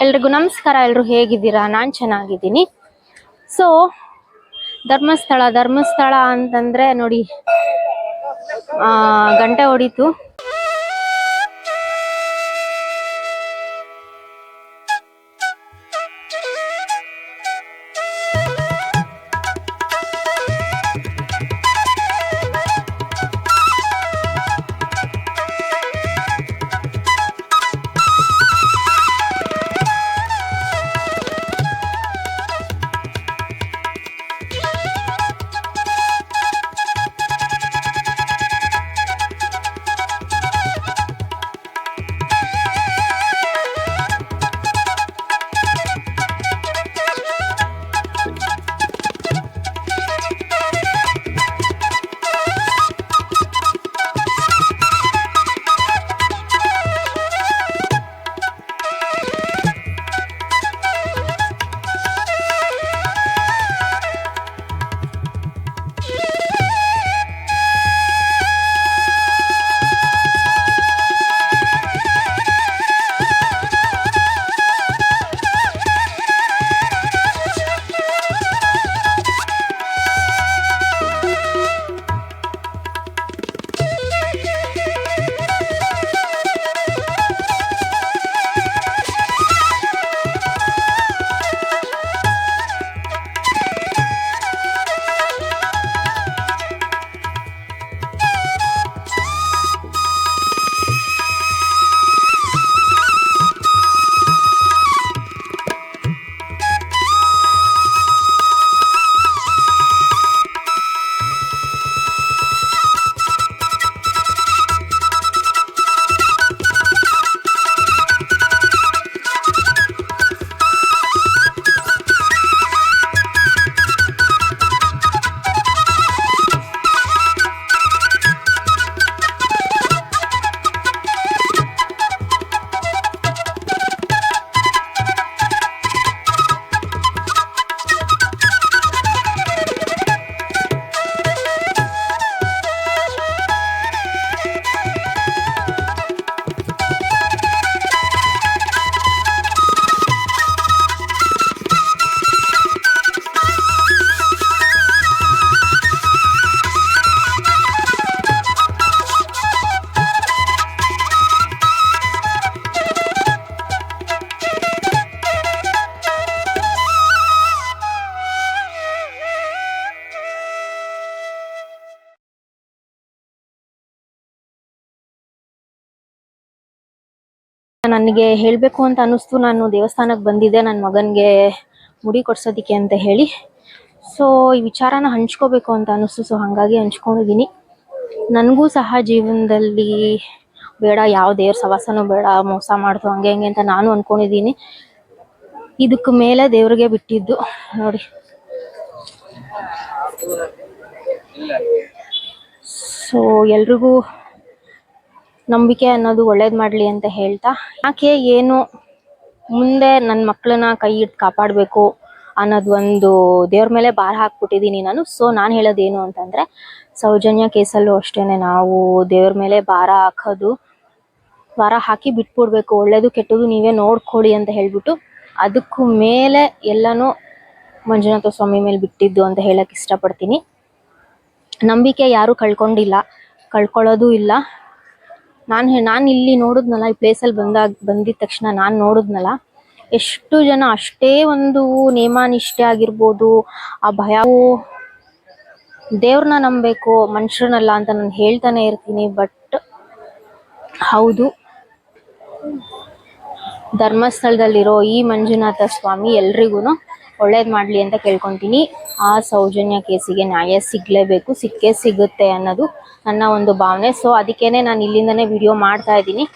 ಎಲ್ರಿಗೂ ನಮಸ್ಕಾರ ಎಲ್ಲರೂ ಹೇಗಿದ್ದೀರಾ? ನಾನು ಚೆನ್ನಾಗಿದ್ದೀನಿ. ಸೊ ಧರ್ಮಸ್ಥಳ ಧರ್ಮಸ್ಥಳ ಅಂತಂದ್ರೆ ನೋಡಿ ಆ, ಗಂಟೆ ಹೊಡಿತು. ನನಗೆ ಹೇಳಬೇಕು ಅಂತ ಅನ್ನಿಸ್ತು. ನಾನು ದೇವಸ್ಥಾನಕ್ಕೆ ಬಂದಿದ್ದೆ. ನನ್ನ ಮಗನಿಗೆ ಮುಡಿ ಕೊಡ್ಸೋದಕ್ಕೆ ಅಂತ ಹೇಳಿ. ಸೊ ಈ ವಿಚಾರನ ಹಂಚ್ಕೋಬೇಕು ಅಂತ ಅನ್ನಿಸ್ತು. ಸೊ ಹಾಗಾಗಿ ಹಂಚ್ಕೊಂಡಿದ್ದೀನಿ. ನನಗೂ ಸಹ ಜೀವನದಲ್ಲಿ ಬೇಡ. ಯಾವ ದೇವ್ರ ಸವಾಸನೂ ಬೇಡ. ಮೋಸ ಮಾಡ್ತು ಹಂಗೆ ಹಂಗೆ ಅಂತ ನಾನು ಅಂದ್ಕೊಂಡಿದ್ದೀನಿ ಇದಕ್ಕೆ ಮೇಲೆ ದೇವ್ರಿಗೆ ಬಿಟ್ಟಿದ್ದು. ನೋಡಿ. ಸೊ ಎಲ್ರಿಗೂ ನಂಬಿಕೆ ಅನ್ನೋದು ಒಳ್ಳೇದು ಮಾಡಲಿ ಅಂತ ಹೇಳ್ತಾ, ಯಾಕೆ ಏನು ಮುಂದೆ ನನ್ನ ಮಕ್ಕಳನ್ನ ಕೈ ಇಟ್ಟು ಕಾಪಾಡಬೇಕು ಅನ್ನೋದು ಒಂದು ದೇವ್ರ ಮೇಲೆ ಭಾರ ಹಾಕ್ಬಿಟ್ಟಿದ್ದೀನಿ ನಾನು. ಸೊ ನಾನು ಹೇಳೋದೇನು ಅಂತಂದರೆ, ಸೌಜನ್ಯ ಕೇಸಲ್ಲೂ ಅಷ್ಟೇ ನಾವು ದೇವ್ರ ಮೇಲೆ ಭಾರ ಹಾಕೋದು, ಭಾರ ಹಾಕಿ ಬಿಟ್ಬಿಡ್ಬೇಕು. ಒಳ್ಳೇದು ಕೆಟ್ಟದು ನೀವೇ ನೋಡ್ಕೊಳ್ಳಿ ಅಂತ ಹೇಳ್ಬಿಟ್ಟು, ಅದಕ್ಕೂ ಮೇಲೆ ಎಲ್ಲನೂ ಮಂಜುನಾಥ ಸ್ವಾಮಿ ಮೇಲೆ ಬಿಟ್ಟಿದ್ದು ಅಂತ ಹೇಳಕ್ ಇಷ್ಟಪಡ್ತೀನಿ. ನಂಬಿಕೆ ಯಾರು ಕಳ್ಕೊಂಡಿಲ್ಲ, ಕಳ್ಕೊಳ್ಳೋದು ಇಲ್ಲ. ನಾನು ನಾನು ಇಲ್ಲಿ ನೋಡಿದ್ನಲ್ಲ, ಈ ಪ್ಲೇಸಲ್ಲಿ ಬಂದಾಗ ಬಂದಿದ ತಕ್ಷಣ ನಾನು ನೋಡಿದ್ನಲ್ಲ, ಎಷ್ಟು ಜನ ಅಷ್ಟೇ ಒಂದು ನೇಮಾನಿಷ್ಠೆ ಆಗಿರ್ಬೋದು, ಆ ಭಯವು ದೇವ್ರನ್ನ ನಂಬಬೇಕು ಮನುಷ್ಯರನ್ನಲ್ಲ ಅಂತ ನಾನು ಹೇಳ್ತಾನೆ ಇರ್ತೀನಿ, ಬಟ್ ಹೌದು. ಧರ್ಮಸ್ಥಳದಲ್ಲಿರೋ ಈ ಮಂಜುನಾಥ ಸ್ವಾಮಿ ಎಲ್ರಿಗೂ ಒಳ್ಳೇದು ಮಾಡಲಿ ಅಂತ ಕೇಳ್ಕೊತೀನಿ. ಆ ಸೌಜನ್ಯ ಕೇಸಿಗೆ ನ್ಯಾಯ ಸಿಗಲೇಬೇಕು. ಸಿಕ್ಕೇ ಸಿಗುತ್ತೆ ಅನ್ನೋದು ನನ್ನ ಒಂದು ಭಾವನೆ. ಸೊ ಅದಕ್ಕೇನೆ ನಾನು ಇಲ್ಲಿಂದನೇ ವಿಡಿಯೋ ಮಾಡ್ತಾ ಇದ್ದೀನಿ.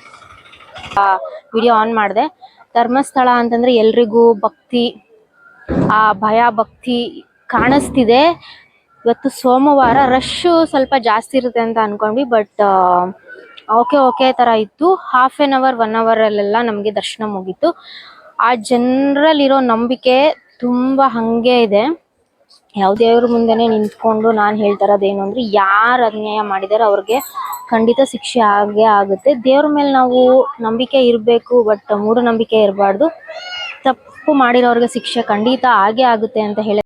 ವಿಡಿಯೋ ಆನ್ ಮಾಡಿದೆ. ಧರ್ಮಸ್ಥಳ ಅಂತಂದ್ರೆ ಎಲ್ರಿಗೂ ಭಕ್ತಿ, ಆ ಭಯ, ಭಕ್ತಿ ಕಾಣಿಸ್ತಿದೆ. ಇವತ್ತು ಸೋಮವಾರ ರಶ್ಶು ಸ್ವಲ್ಪ ಜಾಸ್ತಿ ಇರುತ್ತೆ ಅಂತ ಅಂದ್ಕೊಂಡ್ವಿ ಬಟ್ ಓಕೆ ಓಕೆ ಥರ ಇತ್ತು. ಹಾಫ್ ಆನ್ ಅವರ್ ಒನ್ ಅವರಲ್ಲೆಲ್ಲ ನಮಗೆ ದರ್ಶನ ಮುಗೀತು. ಆ ಜನರಲ್ಲಿರೋ ನಂಬಿಕೆ ತುಂಬ ಹಂಗೆ ಇದೆ. ಯಾವ ದೇವ್ರ ಮುಂದೆನೆ ನಿಂತ್ಕೊಂಡು ನಾನು ಹೇಳ್ತಾ ಏನು ಅಂದ್ರೆ ಯಾರು ಅನ್ಯಾಯ ಮಾಡಿದಾರೆ ಅವ್ರಿಗೆ ಖಂಡಿತ ಶಿಕ್ಷೆ ಆಗೇ ಆಗುತ್ತೆ. ದೇವ್ರ ಮೇಲೆ ನಾವು ನಂಬಿಕೆ ಇರಬೇಕು ಬಟ್ ಮೂಢನಂಬಿಕೆ ಇರಬಾರ್ದು. ತಪ್ಪು ಮಾಡಿರೋರ್ಗೆ ಶಿಕ್ಷೆ ಖಂಡಿತ ಆಗೇ ಆಗುತ್ತೆ ಅಂತ ಹೇಳಿ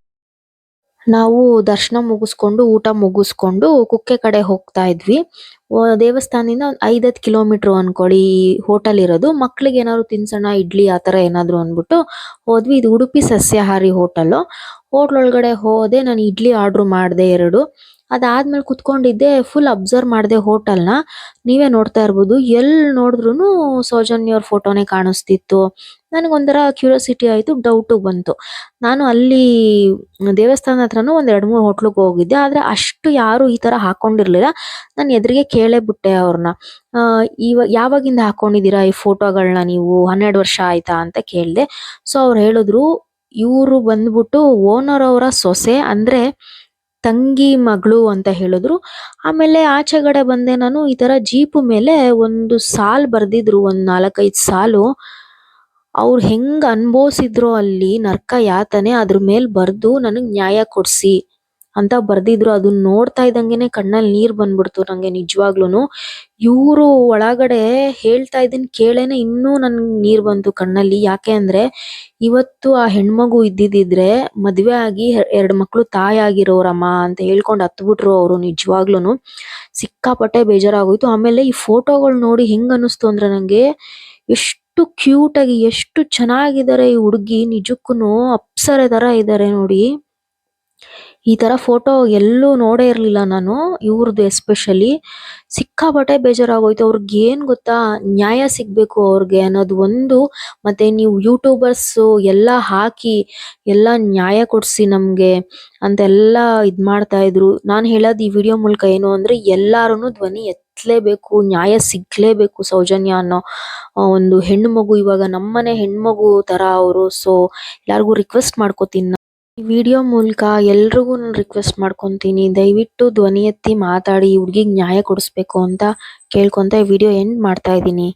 ನಾವು ದರ್ಶನ ಮುಗಿಸ್ಕೊಂಡು ಊಟ ಮುಗಿಸ್ಕೊಂಡು ಕುಕ್ಕೆ ಕಡೆ ಹೋಗ್ತಾ ಇದ್ವಿ. ದೇವಸ್ಥಾನದಿಂದ ಒಂದು ಐದತ್ತು ಕಿಲೋಮೀಟರ್ ಅನ್ಕೊಳ್ಳಿ ಹೋಟೆಲ್ ಇರೋದು. ಮಕ್ಳಿಗೆ ಏನಾದ್ರು ತಿನ್ಸೋಣ, ಇಡ್ಲಿ ಆ ಥರ ಏನಾದ್ರು ಅಂದ್ಬಿಟ್ಟು ಹೋದ್ವಿ. ಇದು ಉಡುಪಿ ಸಸ್ಯಾಹಾರಿ ಹೋಟೆಲ್ ಹೋಟ್ಲ್ ಒಳಗಡೆ ಹೋದೆ, ನಾನು ಇಡ್ಲಿ ಆರ್ಡ್ರ್ ಮಾಡಿದೆ ಎರಡು. ಅದಾದ್ಮೇಲೆ ಕುತ್ಕೊಂಡಿದ್ದೆ ಫುಲ್ ಅಬ್ಸರ್ವ್ ಮಾಡಿದೆ ಹೋಟೆಲ್ನ ನೀವೇ ನೋಡ್ತಾ ಇರ್ಬೋದು ಎಲ್ಲಿ ನೋಡಿದ್ರು ಸೌಜನ್ಯ ಅವ್ರ ಫೋಟೋನೇ ಕಾಣಿಸ್ತಿತ್ತು. ನನಗೊಂಥರ ಕ್ಯೂರಿಯಾಸಿಟಿ ಆಯಿತು ಡೌಟು ಬಂತು. ನಾನು ಅಲ್ಲಿ ದೇವಸ್ಥಾನ ಹತ್ರನೂ ಒಂದು ಎರಡು ಮೂರು ಹೋಟ್ಲಿಗೆ ಹೋಗಿದ್ದೆ, ಆದ್ರೆ ಅಷ್ಟು ಯಾರು ಈ ತರ ಹಾಕ್ಕೊಂಡಿರಲಿಲ್ಲ ನಾನು ಎದುರಿಗೆ ಕೇಳೇ ಬಿಟ್ಟೆ ಅವ್ರನ್ನ ಇವ, ಯಾವಾಗಿಂದ ಹಾಕ್ಕೊಂಡಿದ್ದೀರಾ ಈ ಫೋಟೋಗಳನ್ನ ನೀವು? ಹನ್ನೆರಡು ವರ್ಷ ಆಯ್ತಾ ಅಂತ ಕೇಳಿದೆ. ಸೊ ಅವ್ರು ಹೇಳಿದ್ರು, ಇವರು ಬಂದ್ಬಿಟ್ಟು ಓನರ್ ಅವರ ಸೊಸೆ ಅಂದ್ರೆ ತಂಗಿ ಮಗಳು ಅಂತ ಹೇಳಿದ್ರು. ಆಮೇಲೆ ಆಚೆಗಡೆ ಬಂದೆ ನಾನು, ಈ ತರ ಜೀಪು ಮೇಲೆ ಒಂದು ಸಾಲ್ ಬರ್ದಿದ್ರು, ಒಂದ್ ನಾಲ್ಕೈದು ಸಾಲು. ಅವ್ರು ಹೆಂಗ್ ಅನ್ಭವಿಸಿದ್ರು ಅಲ್ಲಿ ನರ್ಕ ಯಾತನೆ ಅದ್ರ ಮೇಲೆ ಬರ್ದು ನನಗೆ ನ್ಯಾಯ ಕೊಡ್ಸಿ. ಅಂತ ಬರ್ದಿದ್ರು, ಅದನ್ನ ನೋಡ್ತಾ ಇದ್ದಂಗೆನೆ ಕಣ್ಣಲ್ಲಿ ನೀರ್ ಬಂದ್ಬಿಡ್ತು ನಂಗೆ ನಿಜವಾಗ್ಲೂನು. ಇವ್ರು ಒಳಗಡೆ ಹೇಳ್ತಾ ಇದನ್ ಕೇಳೇನೆ ಇನ್ನೂ ನನ್ ನೀರ್ ಬಂತು ಕಣ್ಣಲ್ಲಿ. ಯಾಕೆ ಅಂದ್ರೆ, ಇವತ್ತು ಆ ಹೆಣ್ಮಗು ಇದ್ದಿದ್ರೆ ಮದ್ವೆ ಆಗಿ ಎರಡು ಮಕ್ಳು ತಾಯಿ ಆಗಿರೋರಮ್ಮ ಅಂತ ಹೇಳ್ಕೊಂಡ್ ಹತ್ಬಿಟ್ರು ಅವರು ನಿಜವಾಗ್ಲೂನು. ಸಿಕ್ಕಾಪಟ್ಟೆ ಬೇಜಾರಾಗೋಯ್ತು. ಆಮೇಲೆ ಈ ಫೋಟೋಗಳು ನೋಡಿ ಹೆಂಗ್ ಅನಿಸ್ತು ಅಂದ್ರೆ ನಂಗೆ ಎಷ್ಟು ಕ್ಯೂಟ್ ಆಗಿ, ಎಷ್ಟು ಚೆನ್ನಾಗಿದ್ದಾರೆ ಈ ಹುಡುಗಿ. ನಿಜಕ್ಕೂನು ಅಪ್ಸರೆ ತರ ಇದ್ದಾರೆ ನೋಡಿ. ಈ ತರ ಫೋಟೋ ಎಲ್ಲೂ ನೋಡೇ ಇರ್ಲಿಲ್ಲ ನಾನು ಇವ್ರದ್ದು ಎಸ್ಪೆಷಲಿ ಸಿಕ್ಕಾಪಟ್ಟೆ ಬೇಜಾರಾಗೋಯ್ತು. ಅವ್ರಿಗೆ ಏನ್ ಗೊತ್ತಾ? ನ್ಯಾಯ ಸಿಗ್ಬೇಕು ಅವ್ರಿಗೆ ಅನ್ನೋದು ಒಂದು. ಮತ್ತೆ ನೀವು ಯೂಟ್ಯೂಬರ್ಸ್ ಎಲ್ಲ ಹಾಕಿ, ಎಲ್ಲ ನ್ಯಾಯ ಕೊಡ್ಸಿ ನಮ್ಗೆ ಅಂತೆಲ್ಲ ಇದ್ ಮಾಡ್ತಾ ಇದ್ರು. ನಾನ್ ಹೇಳೋದು ಈ ವಿಡಿಯೋ ಮೂಲಕ ಏನು ಅಂದ್ರೆ, ಎಲ್ಲಾರುನು ಧ್ವನಿ ಎತ್ತಲೇಬೇಕು ನ್ಯಾಯ ಸಿಗ್ಲೇಬೇಕು ಸೌಜನ್ಯ ಅನ್ನೋ ಒಂದು ಹೆಣ್ಣು ಮಗು ಇವಾಗ ನಮ್ಮನೆ ಹೆಣ್ಮಗು ತರ ಅವರು. ಸೊ ಎಲ್ಲಾರ್ಗು ರಿಕ್ವೆಸ್ಟ್ ಮಾಡ್ಕೋತೀನಿ. ಈ ವಿಡಿಯೋ ಮೂಲಕ ಎಲ್ರಿಗೂ ನಾನು ರಿಕ್ವೆಸ್ಟ್ ಮಾಡ್ಕೊಂತೀನಿ. ದಯವಿಟ್ಟು ಧ್ವನಿ ಎತ್ತಿ ಮಾತಾಡಿ, ಈ ಹುಡ್ಗಿಗ್ ನ್ಯಾಯ ಕೊಡಿಸ್ಬೇಕು ಅಂತ ಕೇಳ್ಕೊಂತ ಈ ವಿಡಿಯೋ ಎಂಡ್ ಮಾಡ್ತಾ ಇದೀನಿ